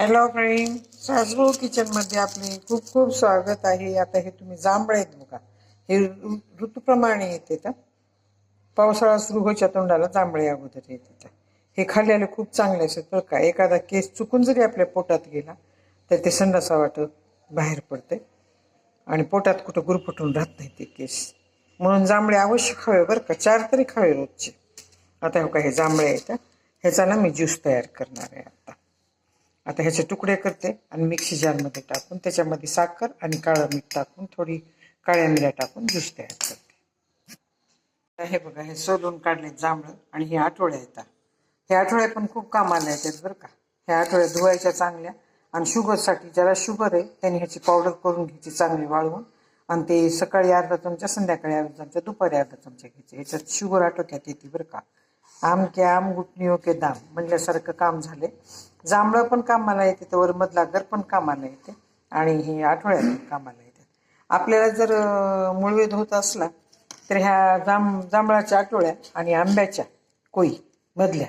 Hello friend सासगो किचनमध्ये आपले खूप खूप स्वागत आहे. आता हे तुम्ही जांभळे आहेत बघा. हे ऋतूप्रमाणे येते तर. पावसाळा सुरू व्हायच्या तोंडाला जांभळे अगोदर येते तर. हे खाल्ल्याला खूप चांगले असतात बरं का. एखादा केस चुकून जरी आपल्या पोटात गेला तर ते संडासा वाटत बाहेर पडते आणि पोटात कुठं गुरफटून राहत नाही ते केस. म्हणून जांभळे अवश्य खावे बरं का. चार तरी खावे रोजचे. आता हो का हे जांभळे आहेत ह्याचा ना मी ज्यूस तयार करणार आहे आता. आता ह्याचे तुकडे करते आणि मिक्सी जारमध्ये टाकून त्याच्यामध्ये साखर आणि काळं मीठ टाकून थोडी काळ्या मिऱ्या टाकून ज्यूस तयार करते. आता हे बघा हे सोलून काढले जांभळं आणि हे आठवड्या येतात. हे आठवड्या पण खूप कामाला येतात बरं का. ह्या आठवड्या धुवायच्या चांगल्या आणि शुगरसाठी ज्याला शुगर आहे त्यांनी ह्याची पावडर करून घ्यायची चांगली वाळवून आणि ते सकाळी अर्धा चमचा संध्याकाळी अर्धा चमचा दुपारी अर्धा चमचा घ्यायचे. ह्याच्यात शुगर आटोक्यात येते बरं का. आम के आम गुटणी ओके दाम म्हणल्यासारखं काम झाले जांभळं पण कामाला येते तर मधला गर पण कामाला येते आणि हे आठवड्यात पण कामाला येते. आपल्याला जर अं, होत असला तर ह्या जांभ जांभळाच्या आठवड्या आणि आंब्याच्या कोई मधल्या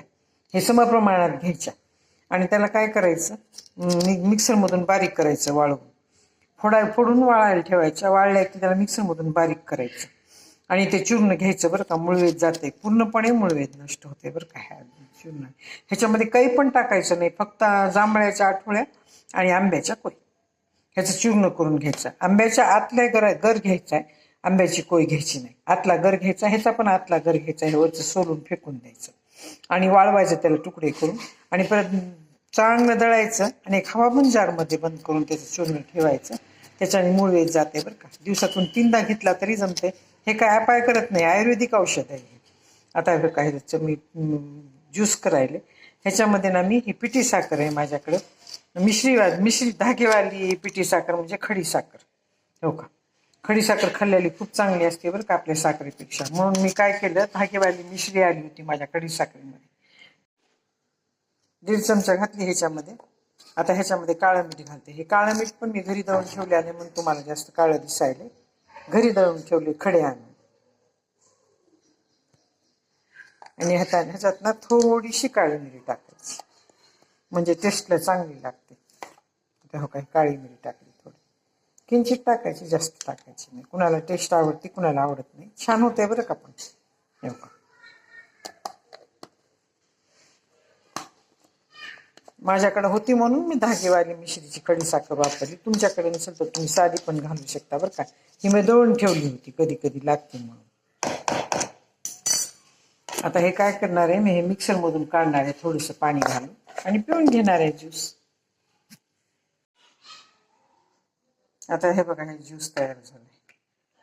हे समप्रमाणात घ्यायच्या. आणि त्याला काय करायचं? मिक्सरमधून बारीक करायचं वाळवून. फोडा फोडून वाळायला ठेवायच्या वाळल्या की त्याला मिक्सरमधून बारीक करायचं. आणि ते चूर्ण घ्यायचं बरं का मुळवेद जाते. पूर्णपणे मुळवेद नष्ट होते बरं का ह्या चूर्ण. ह्याच्यामध्ये काही पण टाकायचं नाही फक्त जांभळ्याच्या आठवड्या आणि आंब्याच्या कोय ह्याचं चूर्ण करून घ्यायचं. आंब्याच्या आतल्या गर गर घ्यायचा आहे आंब्याची कोय घ्यायची नाही. आतला गर घ्यायचा ह्याचा पण आतला गर घ्यायचा आहे वरचं सोलून फेकून द्यायचं. आणि वाळवायचं त्याला तुकडे करून आणि परत चांगलं दळायचं आणि एक हवाबंद जारमध्ये बंद करून त्याचं चूर्ण ठेवायचं. त्याच्याने मूळ वेळ जाते बरं का. दिवसातून तीनदा घेतला तरी जमते. हे काय अपाय करत नाही. आयुर्वेदिक औषध आहे आता काय मी ज्यूस करायले. ह्याच्यामध्ये ना मी ही पिठी साखर आहे माझ्याकडं. मिश्रीवा मिश्री धागेवाली पिठी साखर म्हणजे खडी साखर. हो का? खडी साखर खाल्लेली खूप चांगली असते बरं का आपल्या साखरेपेक्षा. म्हणून मी काय केलं धागेवाली मिश्री आली होती माझ्या खडी साखरेमध्ये. दीड चमचा घातली ह्याच्यामध्ये. आता ह्याच्यामध्ये काळं मीठ घालते. हे काळं मीठ पण मी घरी दळून ठेवले आले म्हणून तुम्हाला जास्त काळं दिसायले. घरी दळून ठेवले खडे आणून आणि हाताने ह्याच्यात ना थोडीशी काळी मिरी टाकायची. म्हणजे टेस्टला चांगली लागते. हो काय काळी मिरी टाकली थोडी. किंचित टाकायची जास्त टाकायची नाही. कुणाला टेस्ट आवडते कुणाला आवडत नाही. छान होते बरं का पण हो का माझ्याकडे होती म्हणून मी धागेवाली मिश्रीची कडी साखर वापरली. तुमच्याकडे नसेल तर तुम्ही साधी पण घालू शकता बरं का. ही मी दळून ठेवली होती कधी कधी लागते म्हणून. आता हे काय करणार आहे? मी हे मिक्सरमधून काढणार आहे थोडंसं पाणी घालून आणि पिऊन घेणार आहे ज्यूस. आता हे बघा हे ज्यूस तयार झालंय.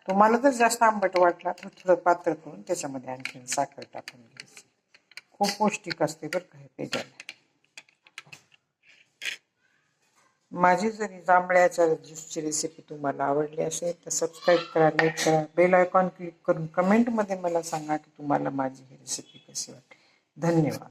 तुम्हाला जर जास्त आंबट वाटला तर थोडं पातळ करून त्याच्यामध्ये आणखीन साखर टाकून घ्यायची. खूप पौष्टिक असते बरं का हे पेजाला माझी जरी जांभळ्याच्या ज्यूसची रेसिपी तुम्हाला आवडली असेल तर सबस्क्राईब करा लाईक करा बेल आयकॉन क्लिक करून कमेंटमध्ये मला सांगा की तुम्हाला माझी ही रेसिपी कशी वाटली. धन्यवाद.